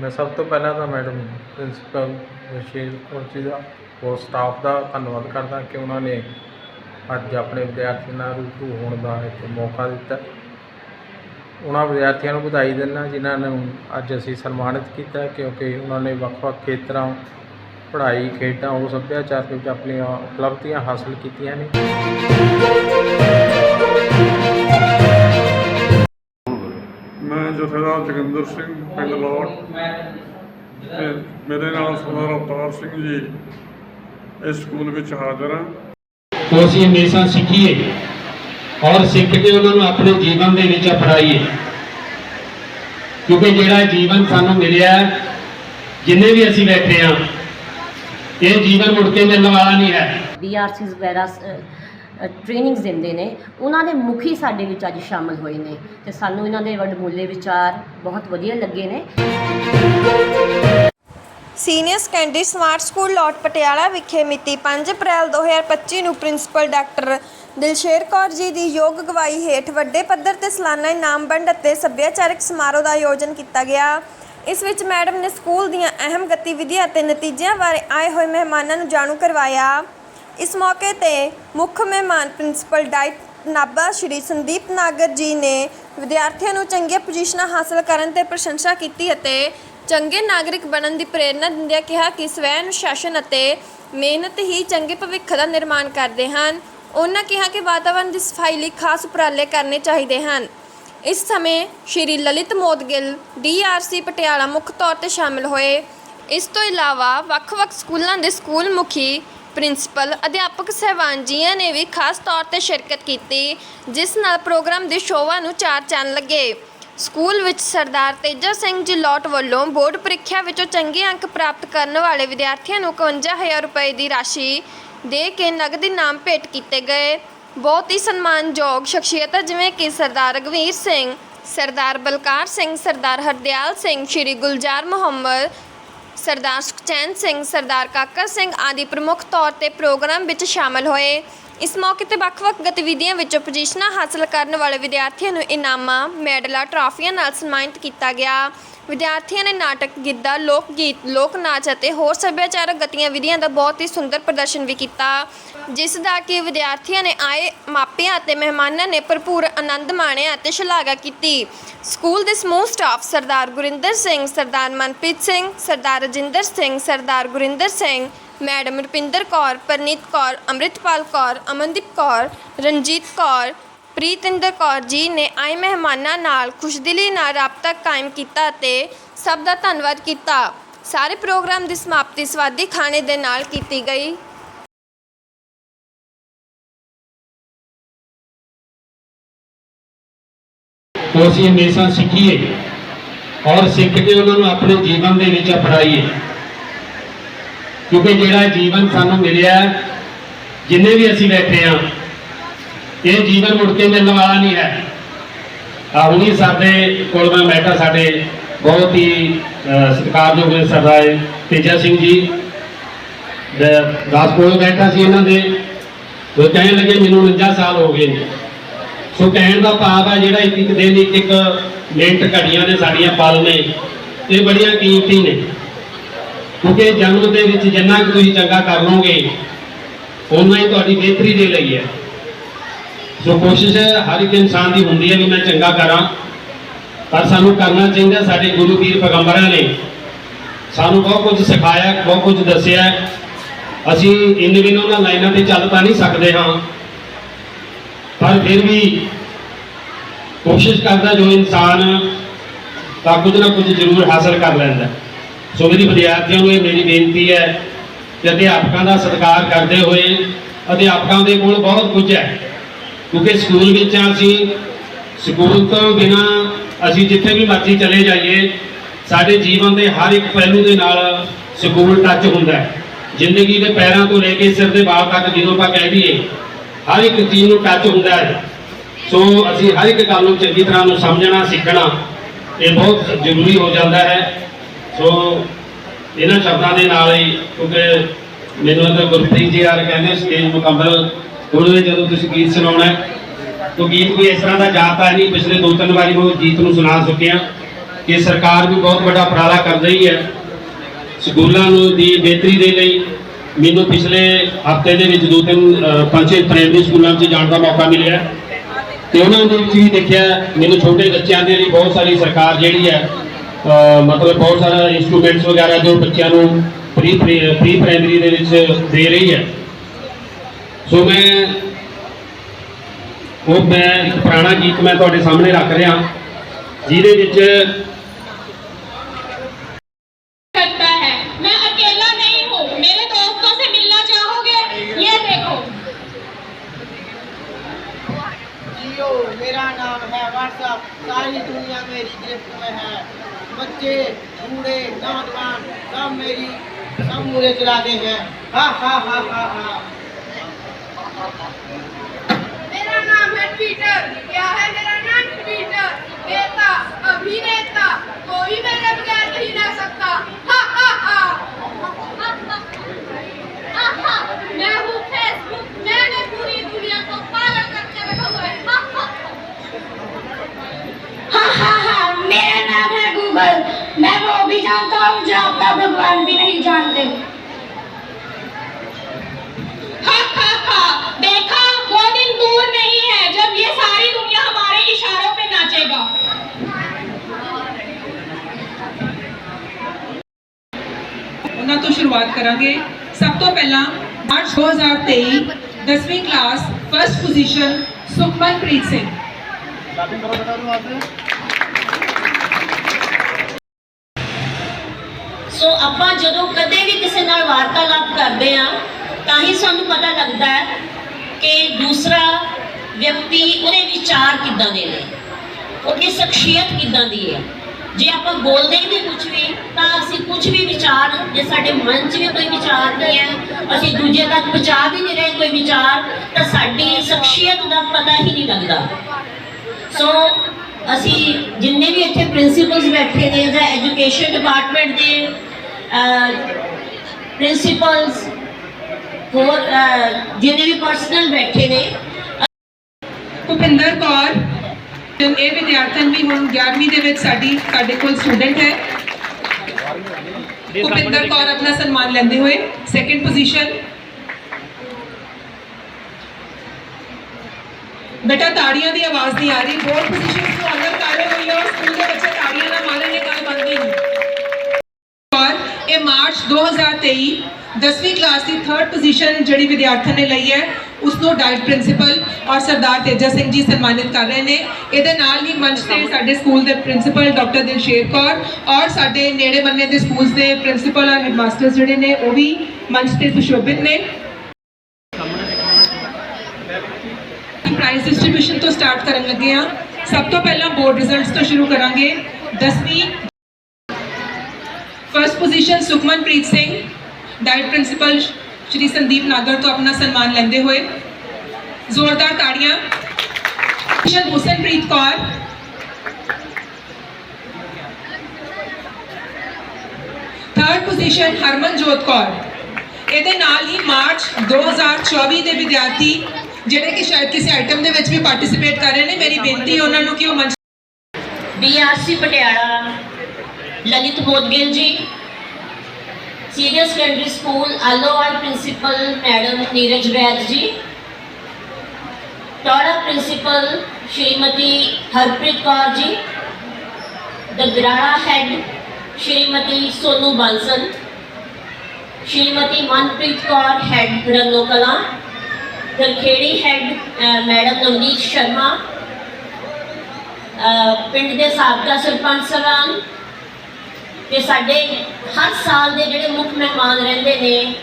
ਮੈਂ ਸਭ ਤੋਂ ਪਹਿਲਾਂ ਤਾਂ ਮੈਡਮ ਪ੍ਰਿੰਸੀਪਲ ਰਸ਼ੀਦ ਕੌਰ ਜੀ ਦਾ ਹੋਰ ਸਟਾਫ ਦਾ ਧੰਨਵਾਦ ਕਰਦਾ ਕਿ ਉਹਨਾਂ ਨੇ ਅੱਜ ਆਪਣੇ ਵਿਦਿਆਰਥੀਆਂ ਨਾਲ ਰੂਬਰੂ ਹੋਣ ਦਾ ਇੱਕ ਮੌਕਾ ਦਿੱਤਾ। ਉਹਨਾਂ ਵਿਦਿਆਰਥੀਆਂ ਨੂੰ ਵਧਾਈ ਦਿੰਦਾ ਜਿਨ੍ਹਾਂ ਨੂੰ ਅੱਜ ਅਸੀਂ ਸਨਮਾਨਿਤ ਕੀਤਾ ਕਿਉਂਕਿ ਉਹਨਾਂ ਨੇ ਵੱਖ-ਵੱਖ ਖੇਤਰਾਂ, ਪੜ੍ਹਾਈ, ਖੇਡਾਂ, ਉਹ ਸੱਭਿਆਚਾਰ ਦੇ ਵਿੱਚ ਆਪਣੀਆਂ ਉਪਲਬਧੀਆਂ ਹਾਸਲ ਕੀਤੀਆਂ ਨੇ। ਜਥੇਦਾਰ ਜੋਗਿੰਦਰ ਸਿੰਘ ਪਿੰਡ ਲੋਟ। ਤੇ ਮੇਰੇ ਨਾਲ ਸਰਦਾਰ ਅਵਤਾਰ ਸਿੰਘ ਜੀ ਇਸ ਸਕੂਲ ਵਿੱਚ ਹਾਜ਼ਰ ਹਾਂ ਤੋਂ ਅਸੀਂ ਹਮੇਸ਼ਾ ਸਿੱਖੀਏ ਔਰ ਸਿੱਖ ਕੇ ਉਹਨਾਂ ਨੂੰ ਆਪਣੇ ਜੀਵਨ ਦੇ ਵਿੱਚ ਅਪਣਾਈਏ। ਕਿਉਂਕਿ ਜਿਹੜਾ ਜੀਵਨ ਸਾਨੂੰ ਮਿਲਿਆ ਜਿੰਨੇ ਵੀ ਅਸੀਂ ਬੈਠੇ ਹਾਂ ਇਹ ਜੀਵਨ ਮੁੜ ਕੇ ਮਿਲਣ ਵਾਲਾ ਨਹੀਂ ਹੈ। ਬੀਆਰਸੀਜ਼ ਵਗੈਰਾ ਟ੍ਰੇਨਿੰਗਸ ਦਿੰਦੇ ਨੇ, ਉਹਨਾਂ ਦੇ ਮੁਖੀ ਸਾਡੇ ਵਿੱਚ ਅੱਜ ਸ਼ਾਮਲ ਹੋਏ ਨੇ ਤੇ ਸਾਨੂੰ ਇਹਨਾਂ ਦੇ ਵਡਮੁੱਲੇ ਵਿਚਾਰ ਬਹੁਤ ਵਧੀਆ ਲੱਗੇ ਨੇ। ਸੀਨੀਅਰ ਸੈਕੰਡਰੀ ਸਮਾਰਟ ਸਕੂਲ ਲੋਟ ਪਟਿਆਲਾ ਵਿਖੇ ਮਿਤੀ 5 ਅਪ੍ਰੈਲ 2025 ਨੂੰ ਪ੍ਰਿੰਸੀਪਲ ਡਾਕਟਰ ਦਿਲਸ਼ੇਰ ਕੌਰ ਜੀ ਦੀ ਯੋਗ ਅਗਵਾਈ ਹੇਠ ਵੱਡੇ ਪੱਧਰ ਤੇ ਸਾਲਾਨਾ ਇਨਾਮ ਵੰਡ ਅਤੇ ਸੱਭਿਆਚਾਰਕ ਸਮਾਰੋਹ ਦਾ ਆਯੋਜਨ ਕੀਤਾ ਗਿਆ। ਇਸ ਵਿੱਚ ਮੈਡਮ ਨੇ ਸਕੂਲ ਦੀਆਂ ਅਹਿਮ ਗਤੀਵਿਧੀਆਂ ਅਤੇ ਨਤੀਜਿਆਂ ਬਾਰੇ ਆਏ ਹੋਏ ਮਹਿਮਾਨਾਂ ਨੂੰ ਜਾਣੂ ਕਰਵਾਇਆ। ਇਸ ਮੌਕੇ ਤੇ ਮੁੱਖ ਮਹਿਮਾਨ ਪ੍ਰਿੰਸੀਪਲ ਡਾਈਟ ਨਾਭਾ ਸ਼੍ਰੀ ਸੰਦੀਪ ਨਾਗਰ ਜੀ ਨੇ ਵਿਦਿਆਰਥੀਆਂ ਨੂੰ ਚੰਗੀਆਂ ਪੋਜੀਸ਼ਨਾਂ ਹਾਸਲ ਕਰਨ ਤੇ ਪ੍ਰਸ਼ੰਸਾ ਕੀਤੀ ਅਤੇ ਚੰਗੇ ਨਾਗਰਿਕ ਬਣਨ ਦੀ ਪ੍ਰੇਰਣਾ ਦਿੰਦਿਆਂ ਕਿਹਾ ਕਿ ਸਵੈ ਅਨੁਸ਼ਾਸਨ ਅਤੇ ਮਿਹਨਤ ਹੀ ਚੰਗੇ ਭਵਿੱਖ ਦਾ ਨਿਰਮਾਣ ਕਰਦੇ ਹਨ। ਉਹਨਾਂ ਕਿਹਾ ਕਿ ਵਾਤਾਵਰਣ ਦੀ ਸਫ਼ਾਈ ਲਈ ਖਾਸ ਉਪਰਾਲੇ ਕਰਨੇ ਚਾਹੀਦੇ ਹਨ। ਇਸ ਸਮੇਂ ਸ਼੍ਰੀ ਲਲਿਤ ਮੋਦਗਿਲ ਡੀਆਰਸੀ ਪਟਿਆਲਾ ਮੁੱਖ ਤੌਰ ਤੇ ਸ਼ਾਮਲ ਹੋਏ। ਇਸ ਤੋਂ ਇਲਾਵਾ ਵੱਖ-ਵੱਖ ਸਕੂਲਾਂ ਦੇ ਸਕੂਲ ਮੁਖੀ ਪ੍ਰਿੰਸੀਪਲ ਅਧਿਆਪਕ ਸਹਿਬਾਨ ਜੀਆਂ ਨੇ ਵੀ ਖਾਸ ਤੌਰ ਤੇ ਸ਼ਿਰਕਤ ਕੀਤੀ, ਜਿਸ ਨਾਲ ਪ੍ਰੋਗਰਾਮ ਦੀ ਸ਼ੋਭਾ ਨੂੰ ਚਾਰ ਚੰਨ ਲੱਗੇ। ਸਕੂਲ ਵਿੱਚ ਸਰਦਾਰ ਤੇਜਾ ਸਿੰਘ ਜਿਲੋਟ ਵੱਲੋਂ ਬੋਰਡ ਪ੍ਰੀਖਿਆ ਵਿੱਚੋਂ ਚੰਗੇ ਅੰਕ ਪ੍ਰਾਪਤ ਕਰਨ ਵਾਲੇ ਵਿਦਿਆਰਥੀਆਂ ਨੂੰ 51000 ਰੁਪਏ ਦੀ ਰਾਸ਼ੀ ਦੇ ਕੇ ਨਗਦ ਇਨਾਮ ਭੇਟ ਕੀਤੇ ਗਏ। ਬਹੁਤ ਹੀ ਸਨਮਾਨਯੋਗ ਸ਼ਖਸੀਅਤਾਂ ਜਿਵੇਂ ਕਿ ਸਰਦਾਰ ਰਗਵੀਰ ਸਿੰਘ, ਸਰਦਾਰ ਬਲਕਾਰ ਸਿੰਘ, ਸਰਦਾਰ ਹਰਦਿਆਲ ਸਿੰਘ, ਸ਼੍ਰੀ ਗੁਲਜ਼ਾਰ ਮੁਹੰਮਦ ਸਰਦਾਰ ਸੁਖਚੈਨ ਸਿੰਘ, ਸਰਦਾਰ ਕਾਕਾ ਸਿੰਘ ਆਦਿ ਪ੍ਰਮੁੱਖ ਤੌਰ ਤੇ ਪ੍ਰੋਗਰਾਮ ਵਿੱਚ ਸ਼ਾਮਲ ਹੋਏ। ਇਸ ਮੌਕੇ ਤੇ ਵੱਖ-ਵੱਖ ਗਤੀਵਿਧੀਆਂ ਵਿੱਚ ਪੁਜੀਸ਼ਨਾਂ ਹਾਸਲ ਕਰਨ ਵਾਲੇ ਵਿਦਿਆਰਥੀਆਂ ਨੂੰ ਇਨਾਮਾਂ, ਮੈਡਲਾਂ, ਟਰਾਫੀਆਂ ਨਾਲ ਸਨਮਾਨਿਤ ਕੀਤਾ ਗਿਆ। ਵਿਦਿਆਰਥੀਆਂ ਨੇ ਨਾਟਕ, ਗਿੱਧਾ, ਲੋਕ ਗੀਤ, ਲੋਕ ਨਾਚ ਅਤੇ ਹੋਰ ਸੱਭਿਆਚਾਰਕ ਗਤੀਵਿਧੀਆਂ ਦਾ ਬਹੁਤ ਹੀ ਸੁੰਦਰ ਪ੍ਰਦਰਸ਼ਨ ਵੀ ਕੀਤਾ। ਜਿਸ ਦਾ ਕਿ ਵਿਦਿਆਰਥੀਆਂ ਨੇ ਆਏ ਮਾਪਿਆਂ ਅਤੇ ਮਹਿਮਾਨਾਂ ਨੇ ਭਰਪੂਰ ਆਨੰਦ ਮਾਣਿਆ ਅਤੇ ਸ਼ਲਾਘਾ ਕੀਤੀ। ਸਕੂਲ ਦੇ ਸਮੂਹ ਸਟਾਫ ਸਰਦਾਰ ਗੁਰਿੰਦਰ ਸਿੰਘ, ਸਰਦਾਰ ਮਨਪ੍ਰੀਤ ਸਿੰਘ, ਸਰਦਾਰ ਰਜਿੰਦਰ ਸਿੰਘ, ਸਰਦਾਰ ਗੁਰਿੰਦਰ ਸਿੰਘ, ਮੈਡਮ ਰੁਪਿੰਦਰ ਕੌਰ, ਪਰਨੀਤ ਕੌਰ, ਅੰਮ੍ਰਿਤਪਾਲ ਕੌਰ, ਅਮਨਦੀਪ ਕੌਰ, ਰਣਜੀਤ ਕੌਰ, ਪ੍ਰੀਤਿੰਦਰ ਕੌਰ ਜੀ ਨੇ ਆਏ ਮਹਿਮਾਨਾਂ ਨਾਲ ਖੁਸ਼ਦਿਲੀ ਨਾਲ ਰਾਬਤਾ ਕਾਇਮ ਕੀਤਾ ਅਤੇ ਸਭ ਦਾ ਧੰਨਵਾਦ ਕੀਤਾ। ਸਾਰੇ ਪ੍ਰੋਗਰਾਮ ਦੀ ਸਮਾਪਤੀ ਸਵਾਦੀ ਖਾਣੇ ਦੇ ਨਾਲ ਕੀਤੀ ਗਈ। ਉਹ ਅਸੀਂ ਹਮੇਸ਼ਾ ਸਿੱਖੀਏ ਔਰ ਸਿੱਖ ਕੇ ਉਹਨਾਂ ਨੂੰ ਆਪਣੇ ਜੀਵਨ ਦੇ ਵਿੱਚ ਅਪਣਾਈਏ। ਕਿਉਂਕਿ ਜਿਹੜਾ ਜੀਵਨ ਸਾਨੂੰ ਮਿਲਿਆ ਜਿੰਨੇ ਵੀ ਅਸੀਂ ਬੈਠੇ ਹਾਂ ਇਹ ਜੀਵਨ ਮੁੜ ਕੇ ਮਿਲਣ ਵਾਲਾ ਨਹੀਂ ਹੈ। ਆ ਹੁਣੀ ਸਾਡੇ ਕੋਲ ਮੈਂ ਬੈਠਾ ਸਾਡੇ ਬਹੁਤ ਹੀ ਅਹ, ਸਤਿਕਾਰਯੋਗ ਸਰਦਾਰ ਤੇਜਾ ਸਿੰਘ ਜੀ। ਦਾਸ ਕੋਲ ਬੈਠਾ ਸੀ ਇਹਨਾਂ ਦੇ। ਉਹ ਕਹਿਣ ਲੱਗੇ ਮੈਨੂੰ 49 ਸਾਲ ਹੋ ਗਏ ਨੇ। ਸੋ ਕਹਿਣ ਦਾ ਭਾਵ ਹੈ ਜਿਹੜਾ ਇੱਕ ਇੱਕ ਦਿਨ ਇੱਕ ਮਿੰਟ ਘੜੀਆਂ ਨੇ ਸਾਡੀਆਂ ਪਲ ਨੇ, ਇਹ ਬੜੀਆਂ ਕੀਮਤੀ ਨੇ। ਕਿਉਂਕਿ ਜਨਮ ਦੇ ਵਿੱਚ ਜਿੰਨਾ ਕੁ ਤੁਸੀਂ ਚੰਗਾ ਕਰ ਲਓਗੇ ਉਨਾ ਹੀ ਤੁਹਾਡੀ ਬਿਹਤਰੀ ਦੇ ਲਈ ਹੈ। ਸੋ ਕੋਸ਼ਿਸ਼ ਹਰ ਇੱਕ ਇਨਸਾਨ ਦੀ ਹੁੰਦੀ ਹੈ ਵੀ ਮੈਂ ਚੰਗਾ ਕਰਾਂ, ਪਰ ਸਾਨੂੰ ਕਰਨਾ ਚਾਹੀਦਾ ਸਾਡੇ ਗੁਰੂ ਪੀਰ ਪੈਗੰਬਰਾਂ ਨੇ। ਸਾਨੂੰ ਬਹੁਤ ਕੁਝ ਸਿਖਾਇਆ, ਬਹੁਤ ਕੁਝ ਦੱਸਿਆ। ਅਸੀਂ ਇੰਨੇ ਦਿਨ ਉਹਨਾਂ ਲਾਈਨਾਂ ਤੇ ਚੱਲ ਤਾਂ ਨਹੀਂ ਸਕਦੇ ਹਾਂ। ਪਰ ਫਿਰ ਵੀ ਕੋਸ਼ਿਸ਼ ਕਰਦਾ ਜੋ ਇਨਸਾਨ ਤਾਂ ਕੁਝ ਨਾ ਕੁਝ ਜ਼ਰੂਰ ਹਾਸਲ ਕਰ ਲੈਂਦਾ। ਸੋ ਮੇਰੀ ਵਿਦਿਆਰਥੀਆਂ ਨੂੰ ਇਹ ਮੇਰੀ ਬੇਨਤੀ ਹੈ ਕਿ ਅਧਿਆਪਕਾਂ ਦਾ ਸਤਿਕਾਰ ਕਰਦੇ ਹੋਏ ਅਧਿਆਪਕਾਂ ਦੇ ਕੋਲ ਬਹੁਤ ਕੁਝ ਹੈ। ਕਿਉਂਕਿ ਸਕੂਲ ਵਿੱਚ ਅਸੀਂ ਸਕੂਲ ਤੋਂ ਬਿਨਾ ਅਸੀਂ ਜਿੱਥੇ ਵੀ ਮਰਜ਼ੀ ਚਲੇ ਜਾਈਏ, ਸਾਡੇ ਜੀਵਨ ਦੇ ਹਰ ਇੱਕ ਪਹਿਲੂ ਦੇ ਨਾਲ ਸਕੂਲ ਟੱਚ ਹੁੰਦਾ ਹੈ। ਜ਼ਿੰਦਗੀ ਦੇ ਪੈਰਾਂ ਤੋਂ ਲੈ ਕੇ ਸਿਰ ਦੇ ਬਾਲ ਤੱਕ ਜਦੋਂ ਆਪਾਂ ਕਹਿ ਦਈਏ ਹਰ ਇੱਕ ਚੀਜ਼ ਨੂੰ ਟੱਚ ਹੁੰਦਾ ਹੈ। ਸੋ ਅਸੀਂ ਹਰ ਇੱਕ ਗੱਲ ਨੂੰ ਚੰਗੀ ਤਰ੍ਹਾਂ ਨੂੰ ਸਮਝਣਾ, ਸਿੱਖਣਾ, ਇਹ ਬਹੁਤ ਜ਼ਰੂਰੀ ਹੋ ਜਾਂਦਾ ਹੈ। ਸੋ ਇਹਨਾਂ ਸ਼ਬਦਾਂ ਦੇ ਨਾਲ ਹੀ ਕਿਉਂਕਿ ਮੈਨੂੰ ਤਾਂ ਗੁਰਪ੍ਰੀਤ ਜੀ ਯਾਰ ਕਹਿੰਦੇ ਸਟੇਜ ਮੁਕੰਮਲ ਉਹਦੇ ਜਦੋਂ ਤੁਸੀਂ ਗੀਤ ਸੁਣਾਉਣਾ ਹੈ ਤਾਂ ਗੀਤ ਕੋਈ ਇਸ ਤਰ੍ਹਾਂ ਦਾ ਜਾਤਾ ਨਹੀਂ, ਪਿਛਲੇ ਦੋ ਤਿੰਨ ਵਾਰੀ ਮੈਂ ਉਹ ਗੀਤ ਨੂੰ ਸੁਣਾ ਚੁੱਕਿਆ ਕਿ ਸਰਕਾਰ ਵੀ ਬਹੁਤ ਵੱਡਾ ਉਪਰਾਲਾ ਕਰ ਰਹੀ ਹੈ। ਸਕੂਲਾਂ ਨੂੰ ਦੀ ਬਿਹਤਰੀ ਦੇ ਲਈ ਮੈਨੂੰ ਪਿਛਲੇ ਹਫ਼ਤੇ ਦੇ ਵਿੱਚ ਦੋ ਤਿੰਨ ਪੰਜ ਛੇ ਪ੍ਰਾਇਮਰੀ ਸਕੂਲਾਂ 'ਚ ਜਾਣ ਦਾ ਮੌਕਾ ਮਿਲਿਆ। ਤੇ ਉਹਨਾਂ ਦੇ ਵਿੱਚ ਵੀ ਦੇਖਿਆ, ਮੈਨੂੰ ਛੋਟੇ ਬੱਚਿਆਂ ਦੇ ਲਈ ਬਹੁਤ ਸਾਰੀ ਸਰਕਾਰ ਜਿਹੜੀ ਹੈ ਮਤਲਬ ਬਹੁਤ ਸਾਰਾ ਇਨਸਟਰੂਮੈਂਟਸ ਵਗੈਰਾ ਜੋ ਬੱਚਿਆਂ ਨੂੰ ਪ੍ਰੀ ਪ੍ਰੀ ਪ੍ਰਾਇਮਰੀ ਦੇ ਵਿੱਚ ਦੇ ਰਹੀ ਹੈ। ਸੋ ਮੈਂ, ਉਹ ਮੈਂ ਇੱਕ ਪੁਰਾਣਾ ਗੀਤ ਮੈਂ ਤੁਹਾਡੇ ਸਾਹਮਣੇ ਰੱਖ ਰਿਹਾ, ਜਿਹਦੇ ਵਿੱਚ मेरा नाम है ट्विटर क्या है मेरा नाम ट्विटर नेता, अभिनेता, कोई मेरे बगैर नहीं रह सकता। हा हा हा। मैं हूँ फेसबुक मैंने पूरी दुनिया को पागल करके रखा हुआ है। हा हा। हाँ हाँ हाँ। मेरा नाम है गूगल मैं वो भी जानता हूँ जो आपका भगवान भी नहीं जानते। ਉਹਨਾਂ ਤੋਂ ਸ਼ੁਰੂਆਤ ਕਰਾਂਗੇ। ਸਭ ਤੋਂ ਪਹਿਲਾਂ ਮਾਰਚ 2023 10ਵੀਂ class first position Sukhmanpreet Singh. So ਆਪਾਂ ਜਦੋਂ ਕਦੇ ਵੀ ਕਿਸੇ ਨਾਲ ਵਾਰਤਾਲਾਪ ਕਰਦੇ ਆ ਤਾਂ ਹੀ ਸਾਨੂੰ ਪਤਾ ਲੱਗਦਾ ਹੈ ਕਿ ਦੂਸਰਾ ਵਿਅਕਤੀ ਉਹਦੇ ਵਿਚਾਰ ਕਿੱਦਾਂ ਦੇ ਨੇ, ਉਹਦੀ ਸ਼ਖਸੀਅਤ ਕਿੱਦਾਂ ਦੀ ਹੈ। ਜੇ ਆਪਾਂ ਬੋਲਦੇ ਹੀ ਨਹੀਂ ਕੁਝ ਵੀ, ਤਾਂ ਅਸੀਂ ਕੁਝ ਵੀ ਵਿਚਾਰ, ਜੇ ਸਾਡੇ ਮਨ 'ਚ ਵੀ ਕੋਈ ਵਿਚਾਰ ਨਹੀਂ ਹੈ, ਅਸੀਂ ਦੂਜੇ ਤੱਕ ਪਹੁੰਚਾ ਵੀ ਨਹੀਂ ਰਹੇ ਕੋਈ ਵਿਚਾਰ, ਤਾਂ ਸਾਡੀ ਸ਼ਖਸੀਅਤ ਦਾ ਪਤਾ ਹੀ ਨਹੀਂ ਲੱਗਦਾ। ਸੋ ਅਸੀਂ ਜਿੰਨੇ ਵੀ ਇੱਥੇ ਪ੍ਰਿੰਸੀਪਲਸ ਬੈਠੇ ਨੇ ਜਾਂ ਐਜੂਕੇਸ਼ਨ ਡਿਪਾਰਟਮੈਂਟ ਦੇ ਪ੍ਰਿੰਸੀਪਲਸ ਹੋਰ ਅਹ, ਜਿੰਨੇ ਵੀ ਪਰਸਨਲ ਬੈਠੇ ਨੇ। ਭੁਪਿੰਦਰ ਕੌਰ ਇਹ ਵਿਦਿਆਰਥਣ ਵੀ ਹੁਣ 11ਵੀਂ ਦੇ ਵਿੱਚ ਸਾਡੀ ਸਾਡੇ ਕੋਲ ਸਟੂਡੈਂਟ ਹੈ। ਭੁਪਿੰਦਰ ਕੌਰ ਆਪਣਾ ਸਨਮਾਨ ਲੈਂਦੇ ਹੋਏ ਸੈਕੰਡ ਪੋਜੀਸ਼ਨ ਬੇਟਾ ਤਾੜੀਆਂ ਦੀ ਆਵਾਜ਼ ਨਹੀਂ ਆ ਰਹੀ। ਫੋਰਥ ਪੋਜੀਸ਼ਨ ਤੋਂ ਅੰਦਰ ਤਾੜੇ ਹੋਈ ਔਰ ਸਕੂਲ ਦੇ ਬੱਚੇ ਤਾੜੀਆਂ ਨਾਲ ਮਾਰਨ ਇਹ ਗੱਲ ਬਣਦੀ ਨਹੀਂ। ਔਰ ਇਹ ਮਾਰਚ 2023 10ਵੀਂ ਕਲਾਸ ਦੀ ਥਰਡ ਪੋਜੀਸ਼ਨ ਜਿਹੜੀ ਵਿਦਿਆਰਥਣ ਨੇ ਲਈ ਹੈ ਉਸ ਨੂੰ ਡਾਇਟ ਪ੍ਰਿੰਸੀਪਲ ਔਰ ਸਰਦਾਰ ਤੇਜਾ ਸਿੰਘ ਜੀ ਸਨਮਾਨਿਤ ਕਰ ਰਹੇ ਨੇ। ਇਹਦੇ ਨਾਲ ਹੀ ਮੰਚ ਤੇ ਸਾਡੇ ਸਕੂਲ ਦੇ ਪ੍ਰਿੰਸੀਪਲ ਡਾਕਟਰ ਦਿਲਸ਼ੇਰ ਕੌਰ ਔਰ ਸਾਡੇ ਨੇੜੇ ਬੰਨੇ ਦੇ ਸਕੂਲਸ ਦੇ ਪ੍ਰਿੰਸੀਪਲ ਔਰ ਹੈਡਮਾਸਟਰਸ ਜਿਹੜੇ ਨੇ ਉਹ ਵੀ ਮੰਚ ਤੇ ਸੁਸ਼ੋਭਿਤ ਨੇ। ਪ੍ਰਾਈਜ਼ ਡਿਸਟ੍ਰੀਬਿਊਸ਼ਨ ਤੋਂ ਸਟਾਰਟ ਕਰਨ ਲੱਗੇ ਆ ਸਭ ਤੋਂ ਪਹਿਲਾਂ ਬੋਰਡ ਰਿਜ਼ਲਟਸ ਤੋਂ ਸ਼ੁਰੂ ਕਰਾਂਗੇ। 10ਵੀਂ first position Sukhmanpreet Singh. DIET principal Shri Sandeep Nagar ਤੋਂ ਆਪਣਾ ਸਨਮਾਨ ਲੈਂਦੇ ਹੋਏ ਜ਼ੋਰਦਾਰ ਤਾੜੀਆਂ। Position Husanpreet Kaur. Third position Harmanjot Kaur. ਇਹਦੇ ਨਾਲ ਹੀ ਮਾਰਚ 2024 ਦੇ ਵਿਦਿਆਰਥੀ ਜਿਹੜੇ ਕਿ ਸ਼ਾਇਦ ਕਿਸੇ ਆਈਟਮ ਦੇ ਵਿੱਚ ਵੀ ਪਾਰਟਿਸਿਪੇਟ ਕਰ ਰਹੇ ਨੇ, ਮੇਰੀ ਬੇਨਤੀ ਉਹਨਾਂ ਨੂੰ ਕਿ ਉਹ ਮੰਚ ਬੀਆਰਸੀ Patiala, Lalit Modgil ji senior secondary school Alowal principal madam Neeraj Vaid ji Tora principal Shrimati Harpreet Kaur ji Dagrara head Shrimati Sonu Bansal Shrimati Manpreet Kaur head ਰੰਗੋ ਕਲਾ ਗਰਖੇੜੀ ਹੈਡ ਅ, ਮੈਡਮ ਨਵਨੀਤ ਸ਼ਰਮਾ ਪਿੰਡ ਦੇ ਸਾਬਕਾ ਸਰਪੰਚ ਸਰਾਂ ਤੇ ਸਾਡੇ ਹਰ ਸਾਲ ਦੇ ਜਿਹੜੇ ਮੁੱਖ ਮਹਿਮਾਨ ਰਹਿੰਦੇ ਨੇ,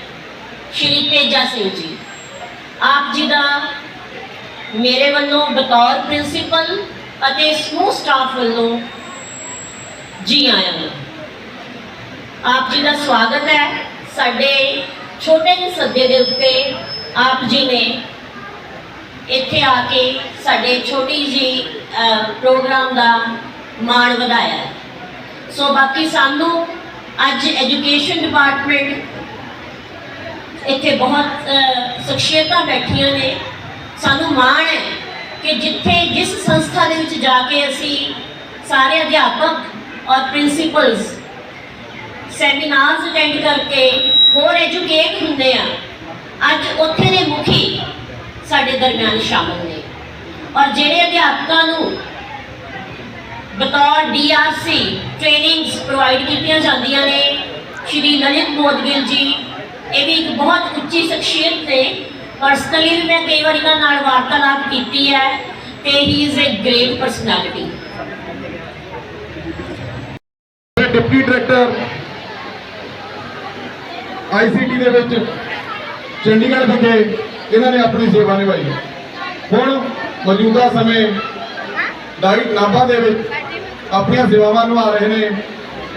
ਸ਼੍ਰੀ ਤੇਜਾ ਸਿੰਘ ਜੀ। ਆਪ ਜੀ ਦਾ ਮੇਰੇ ਵੱਲੋਂ ਬਤੌਰ ਪ੍ਰਿੰਸੀਪਲ ਅਤੇ ਸਮੂਹ ਸਟਾਫ ਵੱਲੋਂ ਜੀ ਆਇਆਂ ਨੂੰ। ਆਪ ਜੀ ਦਾ ਸਵਾਗਤ ਹੈ। ਸਾਡੇ ਛੋਟੇ ਜਿਹੇ ਸੱਦੇ ਦੇ ਉੱਤੇ ਆਪ ਜੀ ਨੇ ਇੱਥੇ ਆ ਕੇ ਸਾਡੇ ਛੋਟੀ ਜੀ ਪ੍ਰੋਗਰਾਮ ਦਾ ਮਾਣ ਵਧਾਇਆ ਹੈ। ਸੋ ਬਾਕੀ ਸਾਨੂੰ ਅੱਜ ਐਜੂਕੇਸ਼ਨ ਡਿਪਾਰਟਮੈਂਟ ਇੱਥੇ ਬਹੁਤ ਸ਼ਖਸੀਅਤਾਂ ਬੈਠੀਆਂ ਨੇ। ਸਾਨੂੰ ਮਾਣ ਹੈ ਕਿ ਜਿੱਥੇ, ਜਿਸ ਸੰਸਥਾ ਦੇ ਵਿੱਚ ਜਾ ਕੇ ਅਸੀਂ ਸਾਰੇ ਅਧਿਆਪਕ ਔਰ ਪ੍ਰਿੰਸੀਪਲਸ ਸੈਮੀਨਾਰਸ ਅਟੈਂਡ ਕਰਕੇ ਹੋਰ ਐਜੂਕੇਟ ਹੁੰਦੇ ਆ ਅੱਜ ਉੱਥੇ ਦੇ ਮੁਖੀ ਸਾਡੇ ਦਰਮਿਆਨ ਸ਼ਾਮਲ ਨੇ। ਔਰ ਜਿਹੜੇ ਅਧਿਆਪਕਾਂ ਬਤੌਰ ਡੀਆਰਸੀ ਟ੍ਰੇਨਿੰਗਸ ਪ੍ਰੋਵਾਈਡ ਕੀਤੀਆਂ ਜਾਂਦੀਆਂ ਨੇ। ਸ਼੍ਰੀ ਲਲਿਤ ਮੋਦਗਿਲ ਜੀ, ਇਹ ਵੀ ਇੱਕ ਬਹੁਤ ਉੱਚੀ ਸ਼ਖਸੀਅਤ ਨੇ। ਪਰਸਨਲੀ ਵੀ ਮੈਂ ਕਈ ਵਾਰੀ ਇਹਨਾਂ ਨਾਲ ਵਾਰਤਾਲਾਪ ਕੀਤੀ ਹੈ ਤੇ ਹੀ is a great personality deputy director ICT ਦੇ ਵਿੱਚ ਚੰਡੀਗੜ੍ਹ ਵਿਖੇ ਇਹਨਾਂ ਨੇ ਆਪਣੀ ਸੇਵਾ ਨਿਭਾਈ। ਹੁਣ ਮੌਜੂਦਾ ਸਮੇਂ ਡਾਈਟ ਨਾਭਾ ਦੇ ਵਿੱਚ ਆਪਣੀਆਂ ਸੇਵਾਵਾਂ ਨਿਭਾ ਰਹੇ ਨੇ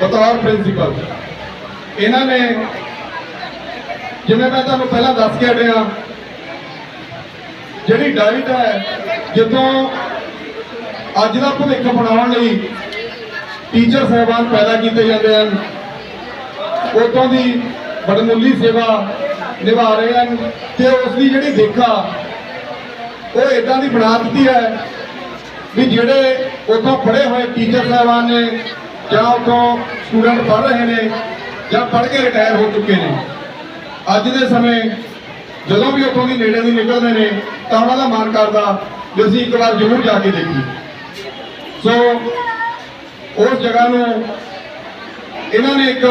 ਬਤੌਰ ਪ੍ਰਿੰਸੀਪਲ। ਇਹਨਾਂ ਨੇ, ਜਿਵੇਂ ਮੈਂ ਤੁਹਾਨੂੰ ਪਹਿਲਾਂ ਦੱਸ ਕੇ ਹਟਿਆ, ਜਿਹੜੀ ਡਾਈਟ ਹੈ, ਜਿੱਥੋਂ ਅੱਜ ਦਾ ਭਵਿੱਖ ਬਣਾਉਣ ਲਈ ਟੀਚਰ ਸਾਹਿਬਾਨ ਪੈਦਾ ਕੀਤੇ ਜਾਂਦੇ ਹਨ ਉਤੋਂ ਦੀ ਬੜਮੁੱਲੀ ਸੇਵਾ ਨਿਭਾ ਰਹੇ ਹਨ ਤੇ ਉਸ ਦੀ ਜਿਹੜੀ ਦੇਖਾ, ਉਹ ਇਦਾਂ ਦੀ ਬਣਾ ਦਿੱਤੀ ਹੈ ਵੀ ਜਿਹੜੇ ਉਤੋਂ ਪੜ੍ਹੇ ਹੋਏ ਟੀਚਰ ਸਾਹਿਬਾਨ ਨੇ ਜਾਂ ਉਤੋਂ ਸਟੂਡੈਂਟ ਪੜ੍ਹ ਰਹੇ ਨੇ ਜਾਂ ਪੜ੍ਹ ਕੇ ਰਿਟਾਇਰ ਹੋ ਚੁੱਕੇ ਨੇ। ਅੱਜ ਦੇ ਸਮੇਂ ਜਦੋਂ ਵੀ ਉੱਥੋਂ ਦੀ ਨੇੜੇ ਦੀ ਨਿਕਲਦੇ ਨੇ ਤਾਂ ਉਹਨਾਂ ਦਾ ਮਨ ਕਰਦਾ ਵੀ ਅਸੀਂ ਇੱਕ ਵਾਰ ਜ਼ਰੂਰ ਜਾ ਕੇ ਦੇਖੀਏ। ਸੋ ਉਸ ਜਗ੍ਹਾ ਨੂੰ ਇਹਨਾਂ ਨੇ ਇੱਕ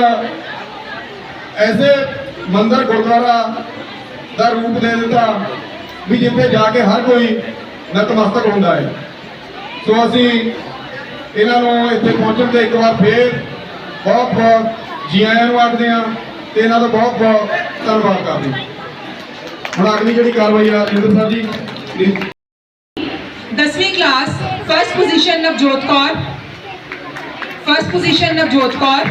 ਐਸੇ ਮੰਦਰ ਗੁਰਦੁਆਰਾ ਦਾ ਰੂਪ ਦੇ ਦਿੱਤਾ ਵੀ ਜਿੱਥੇ ਜਾ ਕੇ ਹਰ ਕੋਈ ਨਤਮਸਤਕ ਹੁੰਦਾ ਹੈ। ਸੋ ਅਸੀਂ ਇਹਨਾਂ ਨੂੰ ਇੱਥੇ ਪਹੁੰਚਣ ਤੇ ਇੱਕ ਵਾਰ ਫੇਰ ਬਹੁਤ ਬਹੁਤ ਜੀ ਆਇਆਂ ਨੂੰ ਆਖਦੇ ਹਾਂ ਤੇ ਇਹਨਾਂ ਦਾ ਬਹੁਤ ਬਹੁਤ ਧੰਨਵਾਦ ਕਰਦੇ ਹੁਣ ਅਗਲੀ ਜਿਹੜੀ ਕਾਰਵਾਈ ਆ ਜਿੰਦਰ ਸਾਹਿਬ ਜੀ 10ਵੀਂ class first position Navjot Kaur. First position Navjot Kaur.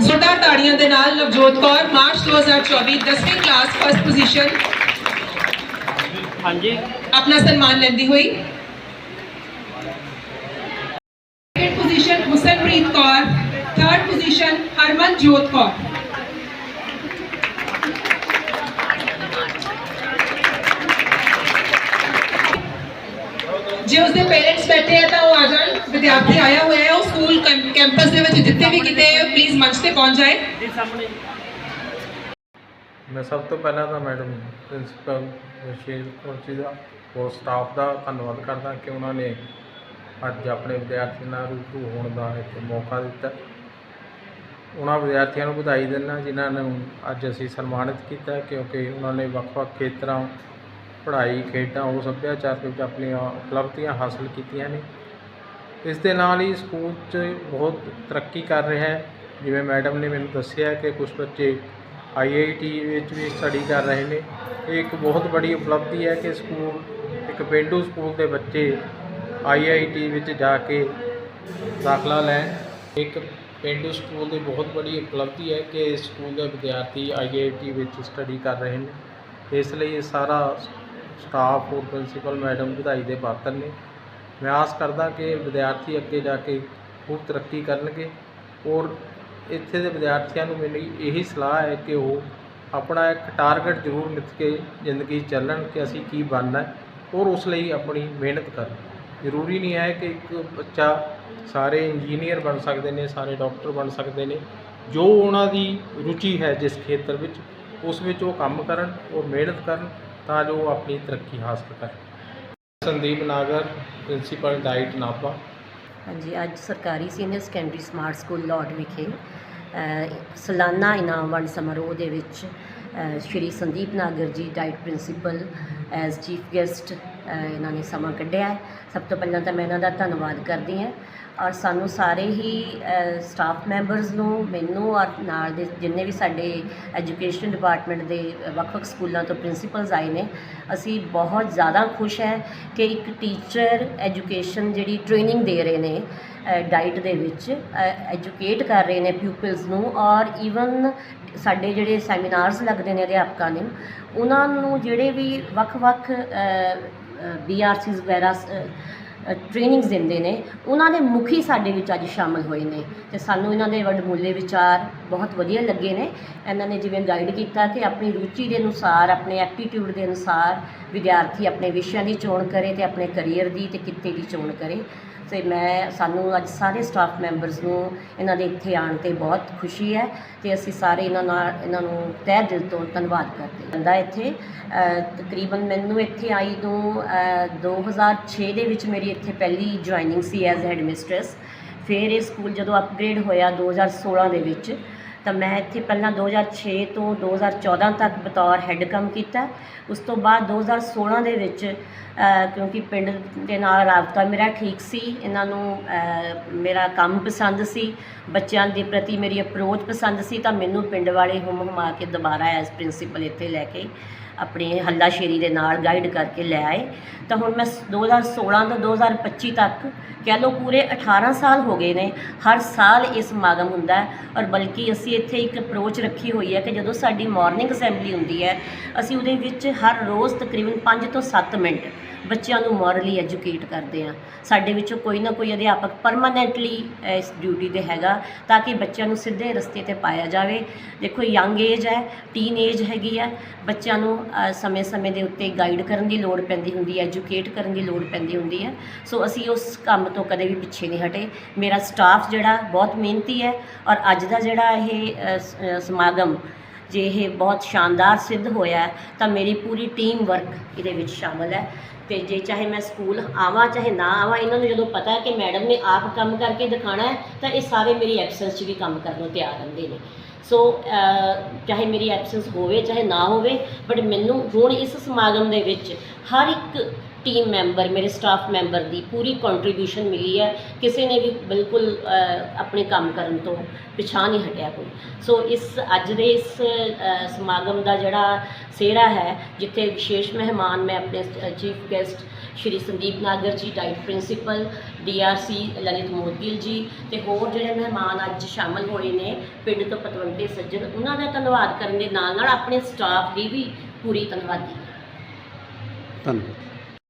ਜ਼ੋਰਦਾਰ ਤਾੜੀਆਂ ਦੇ ਨਾਲ ਨਵਜੋਤ ਕੌਰ ਮਾਰਚ 2024 10ਵੀਂ ਕਲਾਸ ਫਸਟ ਪੋਜੀਸ਼ਨ ਹਾਂਜੀ। ਆਪਣਾ ਸਨਮਾਨ ਲੈਂਦੀ ਹੋਈ। Second position Husanpreet Kaur third position Harmanjot Kaur ਜੇ ਉਸਦੇ ਪੇਰੈਂਟਸ ਬੈਠੇ ਆ ਤਾਂ ਉਹ ਆ ਜਾਣ। ਵਿਦਿਆਰਥੀ ਆਇਆ ਹੋਇਆ ਹੈ, ਉਹ ਸਕੂਲ ਕੈਂਪ- ਕੈਂਪਸ ਦੇ ਵਿੱਚ ਜਿੱਥੇ ਵੀ ਕਿਤੇ ਪਲੀਜ਼ ਮੰਚ ਤੇ ਪਹੁੰਚ ਜਾਏ। ਮੈਂ ਸਭ ਤੋਂ ਪਹਿਲਾਂ ਤਾਂ ਮੈਡਮ ਪ੍ਰਿੰਸੀਪਲ ਰਸ਼ੀਦ ਕੌਰ ਜੀ ਦਾ, ਹੋਰ ਸਟਾਫ ਦਾ ਧੰਨਵਾਦ ਕਰਦਾ ਕਿ ਉਹਨਾਂ ਨੇ ਅੱਜ ਆਪਣੇ ਵਿਦਿਆਰਥੀਆਂ ਨਾਲ ਰੂਬਰੂ ਹੋਣ ਦਾ ਇੱਕ ਮੌਕਾ ਦਿੱਤਾ। ਉਹਨਾਂ ਵਿਦਿਆਰਥੀਆਂ ਨੂੰ ਵਧਾਈ ਦਿੰਦਾ, ਜਿਨ੍ਹਾਂ ਨੂੰ ਅੱਜ ਅਸੀਂ ਸਨਮਾਨਿਤ ਕੀਤਾ, ਕਿਉਂਕਿ ਉਹਨਾਂ ਨੇ ਵੱਖ-ਵੱਖ ਖੇਤਰਾਂ, ਪੜ੍ਹਾਈ, ਖੇਡਾਂ, ਉਹ ਸੱਭਿਆਚਾਰ ਦੇ ਵਿੱਚ ਆਪਣੀਆਂ ਉਪਲਬਧੀਆਂ ਹਾਸਲ ਕੀਤੀਆਂ ਨੇ। ਇਸ ਦੇ ਨਾਲ ਹੀ ਸਕੂਲ 'ਚ ਬਹੁਤ ਤਰੱਕੀ ਕਰ ਰਿਹਾ ਹੈ। ਜਿਵੇਂ ਮੈਡਮ ਨੇ ਮੈਨੂੰ ਦੱਸਿਆ ਕਿ ਕੁਝ ਬੱਚੇ ਆਈਆਈਟੀ ਵਿੱਚ ਵੀ ਸਟੱਡੀ ਕਰ ਰਹੇ ਨੇ। ਇਹ ਇੱਕ ਬਹੁਤ ਬੜੀ ਉਪਲਬਧੀ ਹੈ ਕਿ ਸਕੂਲ, ਇੱਕ ਪੇਂਡੂ ਸਕੂਲ ਦੇ ਬੱਚੇ ਆਈਆਈਟੀ ਵਿੱਚ ਜਾ ਕੇ ਦਾਖਲਾ ਲੈਣ। ਇੱਕ ਪੇਂਡੂ ਸਕੂਲ ਦੀ ਬਹੁਤ ਬੜੀ ਉਪਲਬਧੀ ਹੈ ਕਿ ਇਸ ਸਕੂਲ ਦੇ ਵਿਦਿਆਰਥੀ ਆਈਆਈਟੀ ਵਿੱਚ ਸਟੱਡੀ ਕਰ ਰਹੇ ਨੇ। ਇਸ ਲਈ ਇਹ ਸਾਰਾ ਸਟਾਫ ਔਰ ਪ੍ਰਿੰਸੀਪਲ ਮੈਡਮ ਵਧਾਈ ਦੇ ਪਾਤਰ ਨੇ। ਮੈਂ ਆਸ ਕਰਦਾ ਕਿ ਵਿਦਿਆਰਥੀ ਅੱਗੇ ਜਾ ਕੇ ਖੂਬ ਤਰੱਕੀ ਕਰਨਗੇ ਔਰ ਇੱਥੇ ਦੇ ਵਿਦਿਆਰਥੀਆਂ ਨੂੰ ਮੇਰੀ ਇਹੀ ਸਲਾਹ ਹੈ ਕਿ ਉਹ ਆਪਣਾ ਇੱਕ ਟਾਰਗੇਟ ਜ਼ਰੂਰ ਮਿੱਥ ਕੇ ਜ਼ਿੰਦਗੀ 'ਚ ਚੱਲਣ ਕਿ ਅਸੀਂ ਕੀ ਬਣਨਾ ਔਰ ਉਸ ਲਈ ਆਪਣੀ ਮਿਹਨਤ ਕਰਨ। ਜ਼ਰੂਰੀ ਨਹੀਂ ਹੈ ਕਿ ਇੱਕ ਬੱਚਾ ਸਾਰੇ ਇੰਜੀਨੀਅਰ ਬਣ ਸਕਦੇ ਨੇ ਸਾਰੇ ਡਾਕਟਰ ਬਣ ਸਕਦੇ ਨੇ। ਜੋ ਉਹਨਾਂ ਦੀ ਰੁਚੀ ਹੈ ਜਿਸ ਖੇਤਰ ਵਿੱਚ ਉਸ ਵਿੱਚ ਉਹ ਕੰਮ ਕਰਨ ਉਹ ਮਿਹਨਤ ਕਰਨ ਤਾਂ ਜੋ ਉਹ ਆਪਣੀ ਤਰੱਕੀ ਹਾਸਲ ਕਰਨ। ਸੰਦੀਪ ਨਾਗਰ ਪ੍ਰਿੰਸੀਪਲ ਡਾਈਟ ਨਾਪਾ ਹਾਂਜੀ ਅੱਜ ਸਰਕਾਰੀ senior secondary smart school Laut ਵਿਖੇ ਅ, ਸਾਲਾਨਾ ਇਨਾਮ ਵੰਡ ਸਮਾਰੋਹ ਦੇ ਵਿੱਚ Shri Sandeep Nagar ji DIET principal as chief guest ਇਹਨਾਂ ਨੇ ਸਮਾਂ ਕੱਢਿਆ ਸਭ ਤੋਂ ਪਹਿਲਾਂ ਤਾਂ ਮੈਂ ਇਹਨਾਂ ਦਾ ਧੰਨਵਾਦ ਕਰਦੀ ਹਾਂ ਔਰ ਸਾਨੂੰ ਸਾਰੇ ਹੀ ਸਟਾਫ ਮੈਂਬਰਸ ਨੂੰ, ਮੈਨੂੰ ਔਰ ਨਾਲ ਦੇ ਜਿੰਨੇ ਵੀ ਸਾਡੇ ਐਜੂਕੇਸ਼ਨ ਡਿਪਾਰਟਮੈਂਟ ਦੇ ਵੱਖ-ਵੱਖ ਸਕੂਲਾਂ ਤੋਂ ਪ੍ਰਿੰਸੀਪਲਸ ਆਏ ਨੇ, ਅਸੀਂ ਬਹੁਤ ਜ਼ਿਆਦਾ ਖੁਸ਼ ਹੈ ਕਿ ਇੱਕ ਟੀਚਰ ਐਜੂਕੇਸ਼ਨ ਜਿਹੜੀ ਟ੍ਰੇਨਿੰਗ ਦੇ ਰਹੇ ਨੇ ਡਾਈਟ ਦੇ ਵਿੱਚ ਐਜੂਕੇਟ ਕਰ ਰਹੇ ਨੇ ਪੀਪਲਸ ਨੂੰ ਔਰ ਈਵਨ ਸਾਡੇ ਜਿਹੜੇ ਸੈਮੀਨਾਰਸ ਲੱਗਦੇ ਨੇ ਅਧਿਆਪਕਾਂ ਨੇ ਉਹਨਾਂ ਨੂੰ ਜਿਹੜੇ ਵੀ ਵੱਖ-ਵੱਖ ਬੀਆਰਸੀਜ਼ ਵਗੈਰਾ ਸ- ਟ੍ਰੇਨਿੰਗਸ ਦਿੰਦੇ ਨੇ। ਉਹਨਾਂ ਦੇ ਮੁਖੀ ਸਾਡੇ ਵਿੱਚ ਅੱਜ ਸ਼ਾਮਲ ਹੋਏ ਨੇ ਤੇ ਸਾਨੂੰ ਇਹਨਾਂ ਦੇ ਵਡਮੁੱਲੇ ਵਿਚਾਰ ਬਹੁਤ ਵਧੀਆ ਲੱਗੇ ਨੇ। ਇਹਨਾਂ ਨੇ ਜਿਵੇਂ ਗਾਈਡ ਕੀਤਾ ਕਿ ਆਪਣੀ ਰੁਚੀ ਦੇ ਅਨੁਸਾਰ, ਆਪਣੇ ਐਪਟੀਟਿਊਡ ਦੇ ਅਨੁਸਾਰ ਵਿਦਿਆਰਥੀ ਆਪਣੇ ਵਿਸ਼ਿਆਂ ਦੀ ਚੋਣ ਕਰੇ ਤੇ ਆਪਣੇ ਕੈਰੀਅਰ ਦੀ ਤੇ ਕਿੱਤੇ ਦੀ ਚੋਣ ਕਰੇ। ਤੇ ਮੈਂ ਸਾਨੂੰ ਅੱਜ ਸਾਰੇ ਸਟਾਫ ਮੈਂਬਰਸ ਨੂੰ ਇਹਨਾਂ ਦੇ ਇੱਥੇ ਆਉਣ ਤੇ ਬਹੁਤ ਖੁਸ਼ੀ ਹੈ ਤੇ ਅਸੀਂ ਸਾਰੇ ਇਹਨਾਂ ਨਾਲ ਇਹਨਾਂ ਨੂੰ ਤਹਿ ਦਿਲ ਤੋਂ ਧੰਨਵਾਦ ਕਰਦੇ ਹਾਂ। ਬੰਦਾ ਇੱਥੇ ਤਕਰੀਬਨ ਮੈਨੂੰ ਇੱਥੇ ਆਈ ਨੂੰ ਅ, 2006 ਦੇ ਵਿੱਚ ਮੇਰੀ ਇੱਥੇ ਪਹਿਲੀ ਜੁਆਇਨਿੰਗ ਸੀ ਐਜ਼ ਹੈਡ ਮਿਸਟਰਸ ਫਿਰ ਇਹ ਸਕੂਲ ਜਦੋਂ ਅਪਗ੍ਰੇਡ ਹੋਇਆ 2016 ਦੇ ਵਿੱਚ ਤਾਂ ਮੈਂ ਇੱਥੇ ਪਹਿਲਾਂ 2006 ਤੋਂ 2014 ਤੱਕ ਬਤੌਰ ਹੈੱਡ ਕੰਮ ਕੀਤਾ। ਉਸ ਤੋਂ ਬਾਅਦ 2016 ਦੇ ਵਿੱਚ ਕਿਉਂਕਿ ਪਿੰਡ ਦੇ ਨਾਲ ਰਾਬਤਾ ਮੇਰਾ ਠੀਕ ਸੀ, ਇਹਨਾਂ ਨੂੰ ਮੇਰਾ ਕੰਮ ਪਸੰਦ ਸੀ, ਬੱਚਿਆਂ ਦੇ ਪ੍ਰਤੀ ਮੇਰੀ ਅਪਰੋਚ ਪਸੰਦ ਸੀ, ਤਾਂ ਮੈਨੂੰ ਪਿੰਡ ਵਾਲੇ ਹੁਮ ਹੁਮਾ ਕੇ ਦੁਬਾਰਾ ਐਜ਼ ਪ੍ਰਿੰਸੀਪਲ ਇੱਥੇ ਲੈ ਕੇ ਆਪਣੀ ਹੱਲਾਸ਼ੇਰੀ ਦੇ ਨਾਲ ਗਾਈਡ ਕਰਕੇ ਲੈ ਆਏ। ਤਾਂ ਹੁਣ ਮੈਂ 2016 ਤੋਂ 2025 ਤੱਕ ਕਹਿ ਲਓ ਪੂਰੇ 18 ਸਾਲ ਹੋ ਗਏ ਨੇ, ਹਰ ਸਾਲ ਇਹ ਸਮਾਗਮ ਹੁੰਦਾ ਹੈ। ਔਰ ਬਲਕਿ ਅਸੀਂ ਇੱਥੇ ਇੱਕ ਅਪਰੋਚ ਰੱਖੀ ਹੋਈ ਹੈ ਕਿ ਜਦੋਂ ਸਾਡੀ ਮਾਰਨਿੰਗ ਅਸੈਂਬਲੀ ਹੁੰਦੀ ਹੈ, ਅਸੀਂ ਉਹਦੇ ਵਿੱਚ ਹਰ ਰੋਜ਼ ਤਕਰੀਬਨ 5 ਤੋਂ 7 ਮਿੰਟ ਬੱਚਿਆਂ ਨੂੰ ਮੋਰਲੀ ਐਜੂਕੇਟ ਕਰਦੇ ਆ ਸਾਡੇ ਵਿੱਚੋਂ ਕੋਈ ਨਾ ਕੋਈ ਅਧਿਆਪਕ ਪਰਮਾਨੈਂਟਲੀ ਇਸ ਡਿਊਟੀ ਤੇ ਹੈਗਾ ਤਾਂ ਕਿ ਬੱਚਿਆਂ ਨੂੰ ਸਿੱਧੇ ਰਸਤੇ ਤੇ ਪਾਇਆ ਜਾਵੇ। ਦੇਖੋ ਯੰਗ ਏਜ ਹੈ ਟੀਨ ਏਜ ਹੈਗੀ ਹੈ, ਬੱਚਿਆਂ ਨੂੰ ਸਮੇਂ-ਸਮੇਂ ਦੇ ਉੱਤੇ ਗਾਈਡ ਕਰਨ ਦੀ ਲੋੜ ਪੈਂਦੀ ਹੁੰਦੀ ਹੈ ਐਜੂਕੇਟ ਕਰਨ ਦੀ ਲੋੜ ਪੈਂਦੀ ਹੁੰਦੀ ਹੈ। ਸੋ ਅਸੀਂ ਉਸ ਕੰਮ ਤੋਂ ਕਦੇ ਵੀ ਪਿੱਛੇ ਨਹੀਂ ਹਟੇ। ਮੇਰਾ ਸਟਾਫ ਜਿਹੜਾ ਬਹੁਤ ਮਿਹਨਤੀ ਹੈ ਔਰ ਅੱਜ ਦਾ ਜਿਹੜਾ ਇਹ ਸਮਾਗਮ ਜੇ ਇਹ ਬਹੁਤ ਸ਼ਾਨਦਾਰ ਸਿੱਧ ਹੋਇਆ ਤਾਂ ਮੇਰੀ ਪੂਰੀ ਟੀਮ ਵਰਕ ਇਹਦੇ ਵਿੱਚ ਸ਼ਾਮਲ ਹੈ। ਤੇ ਜੇ ਚਾਹੇ ਮੈਂ ਸਕੂਲ ਆਵਾਂ ਚਾਹੇ ਨਾ ਆਵਾਂ, ਇਹਨਾਂ ਨੂੰ ਜਦੋਂ ਪਤਾ ਹੈ ਕਿ ਮੈਡਮ ਨੇ ਆਪ ਕੰਮ ਕਰਕੇ ਦਿਖਾਣਾ ਹੈ, ਤਾਂ ਇਹ ਸਾਰੇ ਮੇਰੀ ਐਬਸੈਂਸ 'ਚ ਵੀ ਕੰਮ ਕਰਨ ਨੂੰ ਤਿਆਰ ਰਹਿੰਦੇ ਨੇ। ਸੋ uh, ਚਾਹੇ ਮੇਰੀ ਐਬਸੈਂਸ ਹੋਵੇ, ਚਾਹੇ ਨਾ ਹੋਵੇ ਬਟ ਮੈਨੂੰ ਹੁਣ ਇਸ ਸਮਾਗਮ ਦੇ ਵਿੱਚ ਹਰ ਇੱਕ ਟੀਮ ਮੈਂਬਰ ਮੇਰੇ ਸਟਾਫ ਮੈਂਬਰ ਦੀ ਪੂਰੀ ਕੰਟਰੀਬਿਊਸ਼ਨ ਮਿਲੀ ਹੈ। ਕਿਸੇ ਨੇ ਵੀ ਬਿਲਕੁਲ ਆਪਣੇ ਕੰਮ ਕਰਨ ਤੋਂ ਪਿਛਾਂ ਨਹੀਂ ਹਟਿਆ ਕੋਈ। ਸੋ ਇਸ, ਅੱਜ ਦੇ ਇਸ ਸਮਾਗਮ ਦਾ ਜਿਹੜਾ ਸਿਹਰਾ ਹੈ, ਜਿੱਥੇ ਵਿਸ਼ੇਸ਼ ਮਹਿਮਾਨ ਮੈਂ ਆਪਣੇ chief guest Shri Sandeep Nagar ji DIET principal DRC Lalit Modgil ji ਤੇ ਹੋਰ ਜਿਹੜੇ ਮਹਿਮਾਨ ਅੱਜ ਸ਼ਾਮਲ ਹੋਏ ਨੇ, ਪਿੰਡ ਤੋਂ ਪਤਵੰਤੇ ਸੱਜਣ, ਉਹਨਾਂ ਦਾ ਧੰਨਵਾਦ ਕਰਨ ਦੇ ਨਾਲ ਨਾਲ ਆਪਣੇ ਸਟਾਫ ਦੀ ਵੀ ਪੂਰੀ ਧੰਨਵਾਦੀ। ਧੰਨਵਾਦ।